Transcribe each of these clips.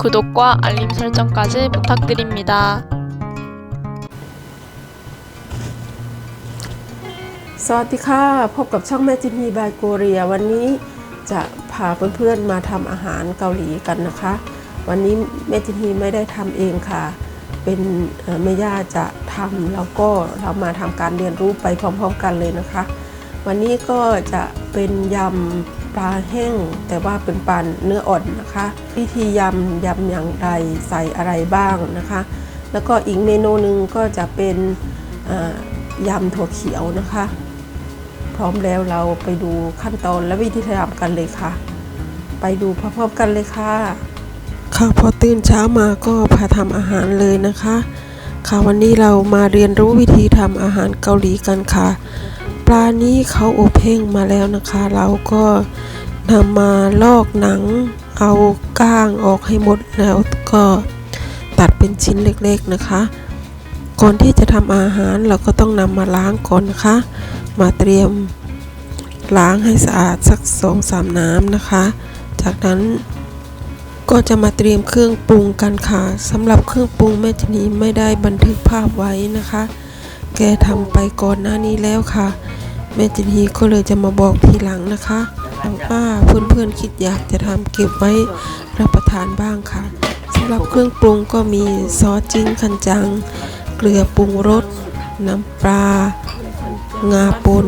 구독과 알림 설정까지 부탁드립니다. สวัสดีค่ะ พบกับช่องแม่จิมีบายโกเรีย วันนี้จะพาเพื่อนๆมาทำอาหารเกาหลีกันนะคะ วันนี้แม่จิมีไม่ได้ทำเองค่ะ เป็นเอ่อแม่ย่าจะทำแล้วก็เรามาทำการเรียนรู้ไปพร้อมๆกันเลยนะคะ วันนี้ก็จะเป็นยำ ปลาแห้ง แต่ว่าเป็นปลาเนื้ออ่อนนะคะวิธียำยำอย่างไรใส่อะไรบ้างนะคะ แล้วก็อีกเมนูหนึ่งก็จะเป็นยำถั่วเขียวนะคะ พร้อมแล้วเราไปดูขั้นตอนและวิธีทำกันเลยค่ะ ไปดูพร้อมๆกันเลยค่ะค่ะพอตื่นเช้ามาก็พาทำอาหารเลยนะคะ ค่ะวันนี้เรามาเรียนรู้วิธีทำอาหารเกาหลีกันค่ะ นี้เขาอบแห้งมาแล้วนะคะ เราก็นำมาลอกหนัง เอาก้างออกให้หมดแล้วก็ตัดเป็นชิ้นเล็กๆนะคะ ก่อนที่จะทำอาหารเราก็ต้องนำมาล้างก่อนนะคะ มาเตรียมล้างให้สะอาดสักสองสามน้ำนะคะ จากนั้นก็จะมาเตรียมเครื่องปรุงกันค่ะสำหรับเครื่องปรุงแม่ชนีไม่ได้บันทึกภาพไว้นะคะ แกทำไปก่อนหน้านี้แล้วค่ะ แม่ชนีก็เลยจะมาบอกทีหลังนะคะหวังว่าเพื่อนๆคิดอยากจะทำเก็บไว้รับประทานบ้างค่ะสำหรับเครื่องปรุงก็มีซอสจิ้นคันจัง เกลือปรุงรส น้ำปลางาป่น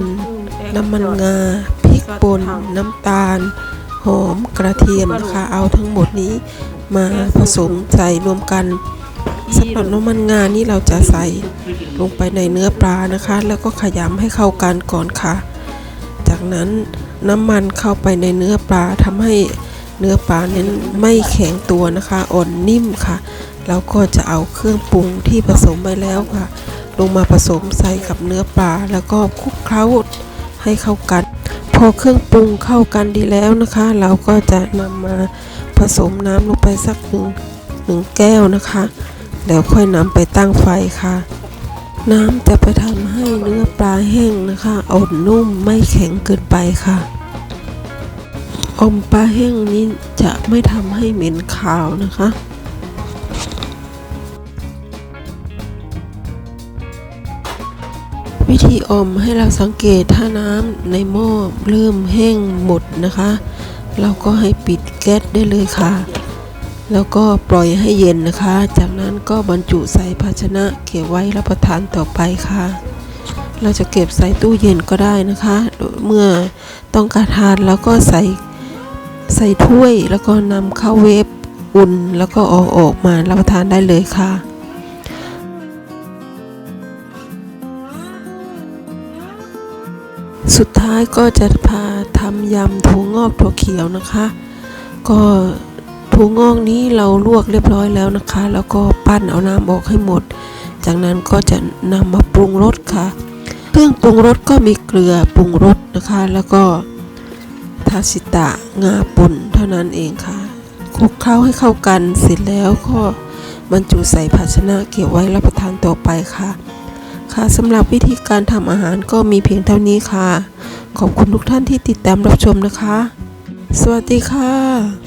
น้ำมันงาพริกป่นน้ำตาล หอมกระเทียมนะคะเอาทั้งหมดนี้มาผสมใส่รวมกัน สำหรับน้ำมันงานี่เราจะใส่ลงไปในเนื้อปลานะคะ แล้วก็ขยำให้เข้ากันก่อนค่ะ จากนั้นน้ำมันเข้าไปในเนื้อปลาทำให้เนื้อปลานั้นไม่แข็งตัวนะคะอ่อนนิ่มค่ะ แล้วก็จะเอาเครื่องปรุงที่ผสมไปแล้วค่ะ ลงมาผสมใส่กับเนื้อปลาแล้วก็คลุกเคล้าให้เข้ากัน พอเครื่องปรุงเข้ากันดีแล้วนะคะ เราก็จะนำมาผสมน้ำลงไปสักหนึ่งหนึ่งแก้วนะคะ แล้วค่อยนำไปตั้งไฟค่ะ น้ำจะไปทำให้เนื้อปลาแห้งนะคะอ่อนนุ่มไม่แข็งเกินไปค่ะ อมปลาแห้งนี้จะไม่ทำให้เหม็นคาวนะคะวิธีอมให้เราสังเกตถ้าน้ำในหม้อเริ่มแห้งหมดนะคะ เราก็ให้ปิดแก๊สได้เลยค่ะ แล้วก็ปล่อยให้เย็นนะคะ จากนั้นก็บรรจุใส่ภาชนะเก็บไว้รับประทานต่อไปค่ะ เราจะเก็บใส่ตู้เย็นก็ได้นะคะ เมื่อต้องการทานแล้วก็ใส่ใส่ถ้วยแล้วก็นำเข้าเวฟอุ่นแล้วก็เอาออกมารับประทานได้เลยค่ะสุดท้ายก็จะพาทำยำถั่วงอกถั่วเขียวนะคะ ก็ ถั่วงอกนี้เราลวกเรียบร้อยแล้วนะคะ แล้วก็ปั้นเอาน้ำออกให้หมด จากนั้นก็จะนำมาปรุงรสค่ะ เครื่องปรุงรสก็มีเกลือปรุงรสนะคะ แล้วก็ทาชิตะงาป่นเท่านั้นเองค่ะคลุกเคล้าให้เข้ากันเสร็จแล้วก็บรรจุใส่ภาชนะเก็บไว้รับประทานต่อไปค่ะ ค่ะสำหรับวิธีการทำอาหารก็มีเพียงเท่านี้ค่ะ ขอบคุณทุกท่านที่ติดตามรับชมนะคะ สวัสดีค่ะ